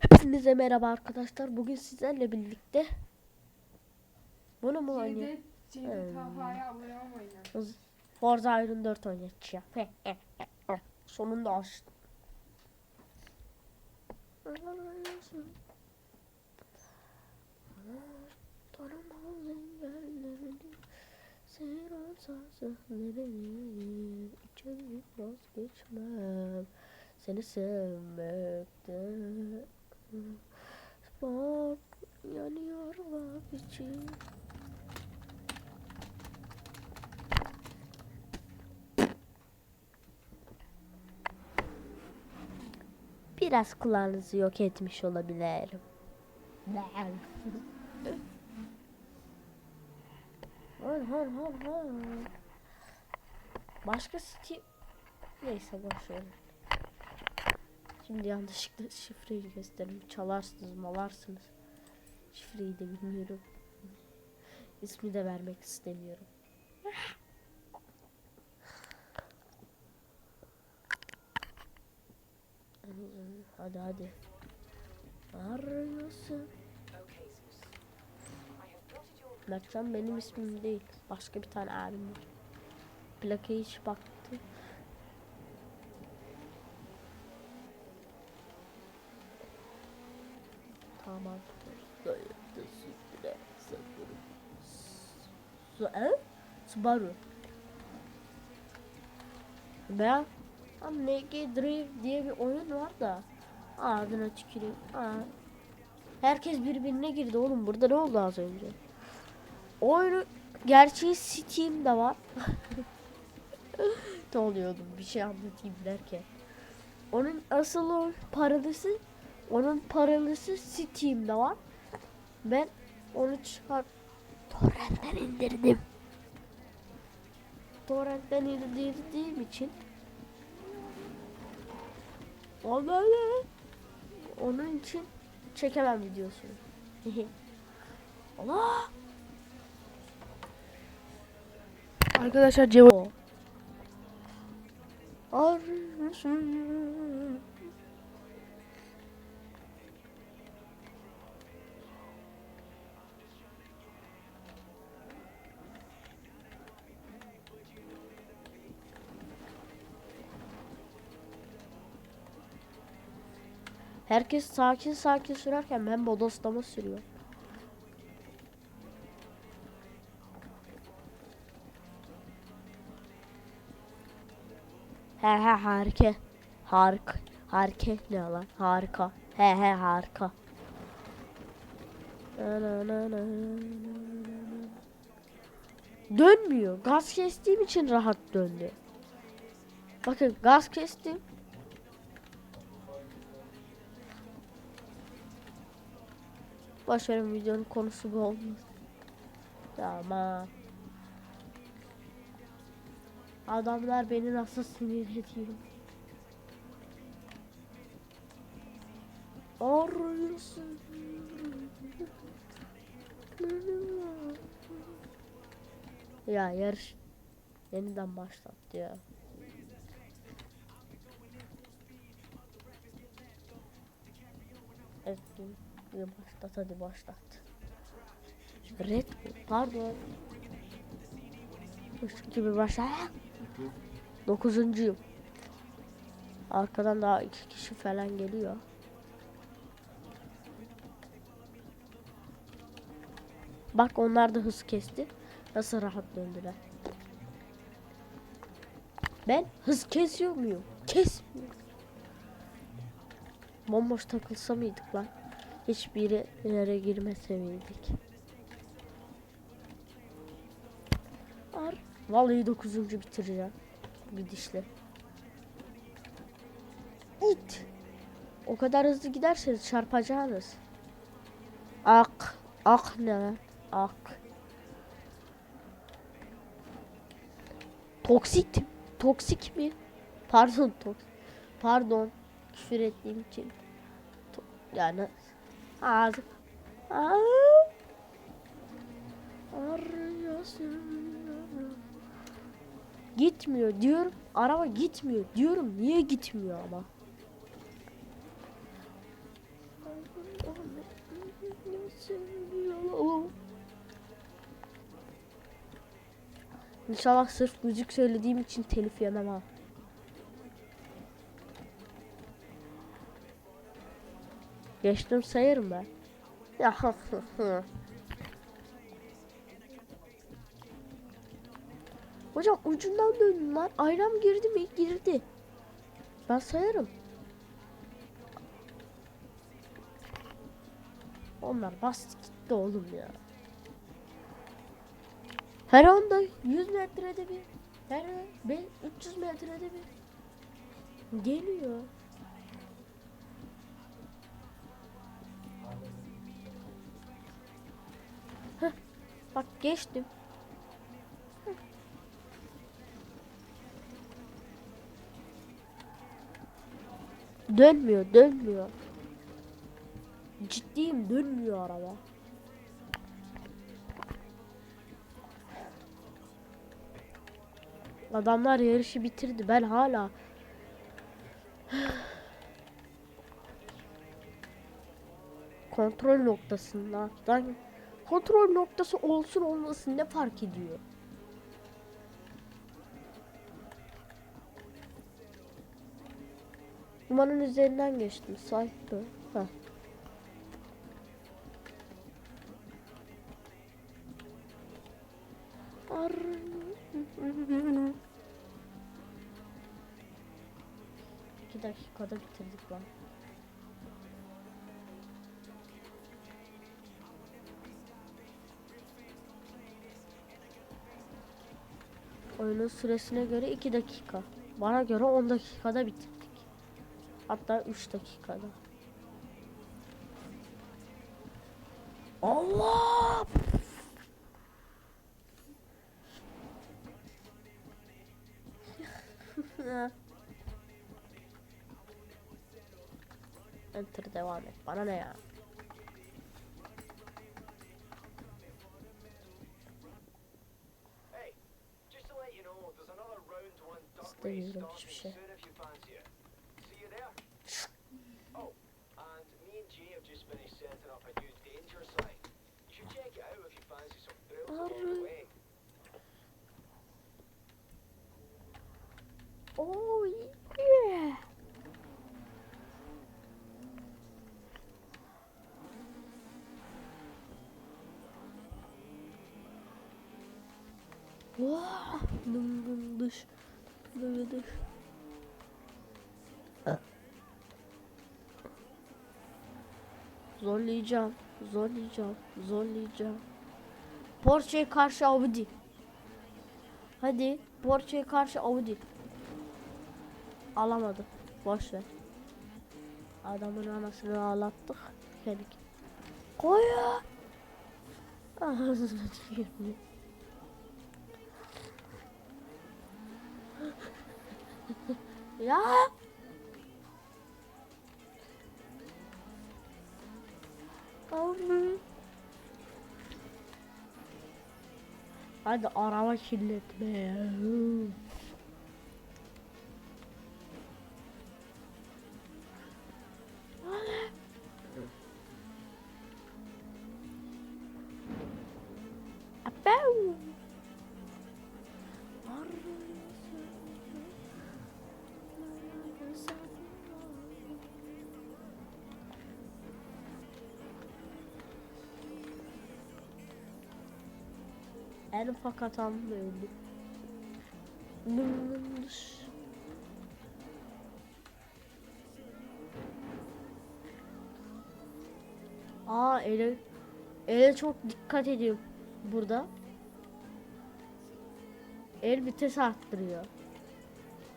Hepinize merhaba arkadaşlar. Bugün sizlerle birlikte bunu mu oynayalım? Olmayın. Forza Iron 4 oynayacağım. Sonunda açtım. İçeri vazgeçmem, seni sevmekte. Bak yanıyor için. Biraz kulağınızı yok etmiş olabilirim. Hır hır hır hır. Başka Steam... Neyse boş verin. Şimdi yanlışlıkla şifreyi göstereyim. Çalarsınız malarsınız. Şifreyi de bilmiyorum. İsmi de vermek istemiyorum. Hadi hadi. Arıyorsun. Mertcan benim ismim değil. Başka bir tane abim var. Plakaya hiç baktı. Tamam. Dayadı sütle sanırım. Su, e? Subaru. Ben MG Drive diye bir oyun var da ağzına tüküreyim. Aa. Herkes birbirine girdi oğlum. Burada ne oldu az önce? Oyunu gerçeği Steam'de var. ne oluyordum bir şey anlatayım derken. Onun asıl paralısı onun paralısı Steam'de var. Ben onu çıkar torrentten indirdim. Torrentten indirdiğim için o böyle onun için çekemem videosunu. Allah! Arkadaşlar cevap Arıyorsun. Herkes sakin sakin sürerken ben bodoslama sürüyorum. He he harika. Harika. Harika ne lan? Harika. He he harika. Dönmüyor. Gaz kestiğim için rahat döndü. Bakın gaz kestim. Verin videonun konusu bu olmaz. Tamam. Adamlar beni nasıl sinir ediyor. Arıyorsun. Ya yarış yeniden başlattı ya. Evet, bir başlat hadi başlat. Red pardon. Üç gibi başla. Dokuzuncuyum. Arkadan daha iki kişi falan geliyor. Bak onlar da hız kesti. Nasıl rahat döndüler. Ben hız kesiyor muyum? Kesmiyorum. Bomboş takılsa mıydık lan? Hiçbiri yere girmese miydik? Ar Vallahi dokuzuncu bitireceğim. Bir dişle. İt. O kadar hızlı giderseniz çarpacağınız. Ak. Ak ne? Ak. Toksit. Toksik mi? Pardon tok. Pardon. Küfür ettiğim için. To- yani ağzı. Gitmiyor diyorum. Araba gitmiyor diyorum. Niye gitmiyor ama? İnşallah sırf müzik söylediğim için telif yemem ha. Geçtim sayarım ben. Ya Hocam ucundan döndüm lan. Ayram girdi mi? Girdi. Ben sayarım. Onlar bastı gitti oğlum ya. Her anda 100 metrede bir. Her be 300 metrede bir. Geliyor. Bak geçtim. Dönmüyor, dönmüyor. Ciddiyim, dönmüyor araba. Adamlar yarışı bitirdi. Ben hala kontrol noktasında. Kontrol noktası olsun olmasın ne fark ediyor? Numaranın üzerinden geçtim. Saydı. Ha. Ar- İki dakikada bitirdik lan. Oyunun süresine göre 2 dakika. Bana göre 10 dakikada bitirdik. Hatta 3 dakikada. Allah! Enter devam et. Bana ne ya? Along the Alright. way. Oh yeah. Vah, dım dım dış, dış. Zorlayacağım, zorlayacağım, zorlayacağım. Porsche'ye karşı Audi. Hadi Porsche'ye karşı Audi. Alamadı. Boş ver. Adamın anasını ağlattık. Dedik. Koy ya. Ağzına tükürdüm. ya. Abi. Hadi araba kirletme ya. Apau. En ufak hatamla öldüm. Aa ele ele çok dikkat ediyorum burada. El vites arttırıyor.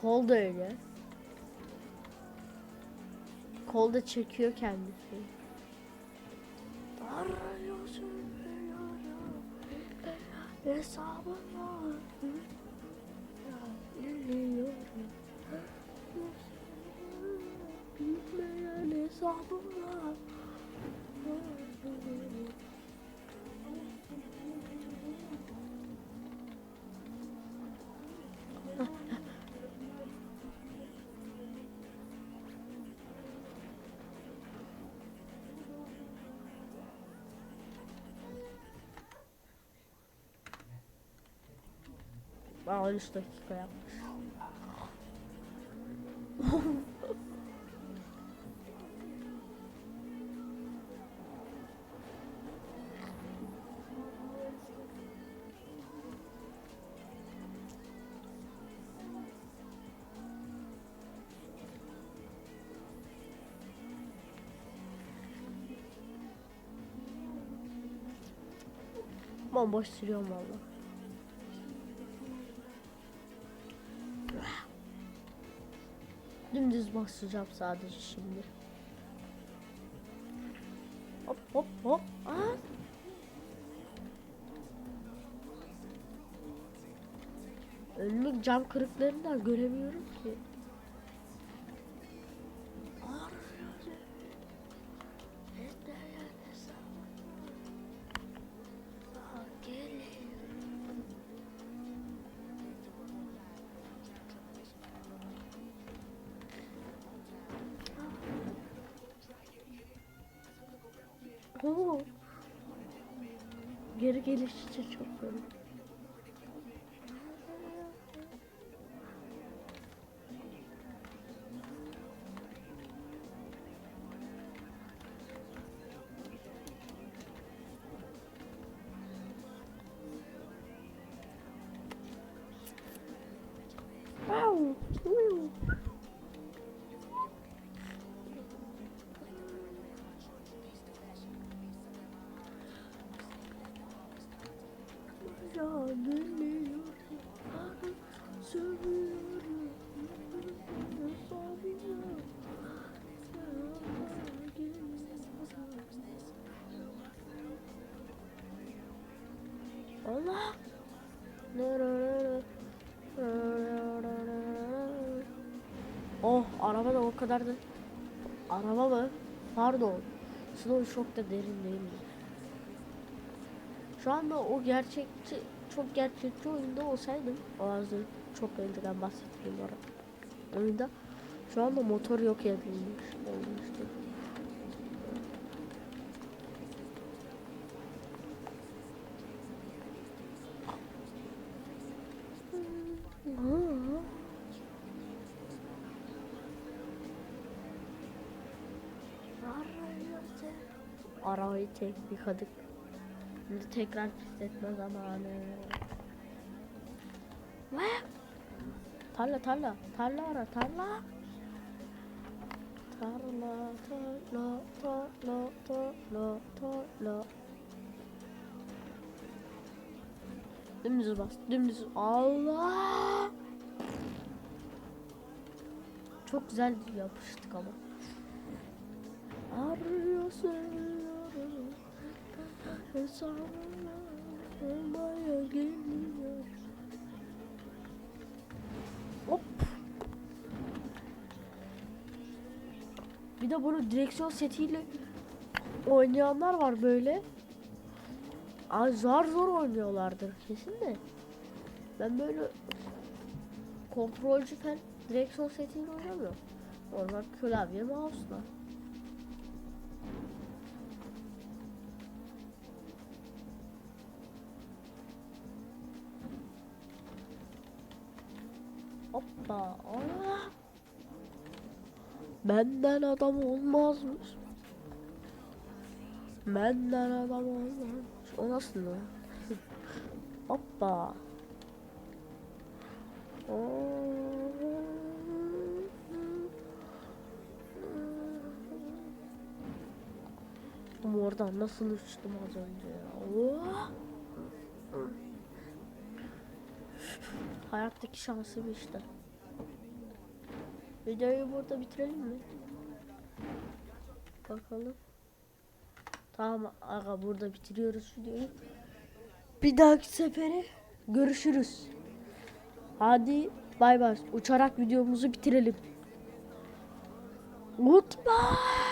Kol da öyle. Kol da çekiyor kendisi. Hesabım var. Biliyorum. Aa 13 dakika yapmış. Bomboş sürüyorum valla. Dümdüz basacağım sadece şimdi. Hop hop hop. Aa. Önümü cam kırıklarından göremiyorum ki. Geri geliş için çok böyle. Allah. Oh araba da o kadar da araba mı? Pardon. Snow çok da derin değil mi? Şu anda o gerçekçi çok gerçekçi oyunda olsaydım o az çok önceden bahsettiğim ara oyunda şu anda motor yok edilmiş olmuştu. Aa. Arabayı tek yıkadık. Şimdi tekrar pisletme zamanı. Ne? Tarla tarla. Tarla ara tarla. Tarla tarla tarla tarla tarla. Dümdüz bas. Dümdüz. Allah. Çok güzel yapıştık ama. Arıyorsun. Hop. Bir de bunu direksiyon setiyle oynayanlar var böyle. Ay zar zor oynuyorlardır kesin de. Ben böyle kontrolcü falan direksiyon setiyle oynamıyorum. Normal klavye mouse'la. Hoppa. Benden adam olmazmış. Benden adam olmazmış. O nasıl lan? Hoppa. Ama oradan nasıl uçtum az önce ya? Oh! Hayattaki şansım işte. Videoyu burada bitirelim mi? Bakalım. Tamam aga burada bitiriyoruz videoyu. Bir dahaki sefere görüşürüz. Hadi bay bay. Uçarak videomuzu bitirelim. Goodbye.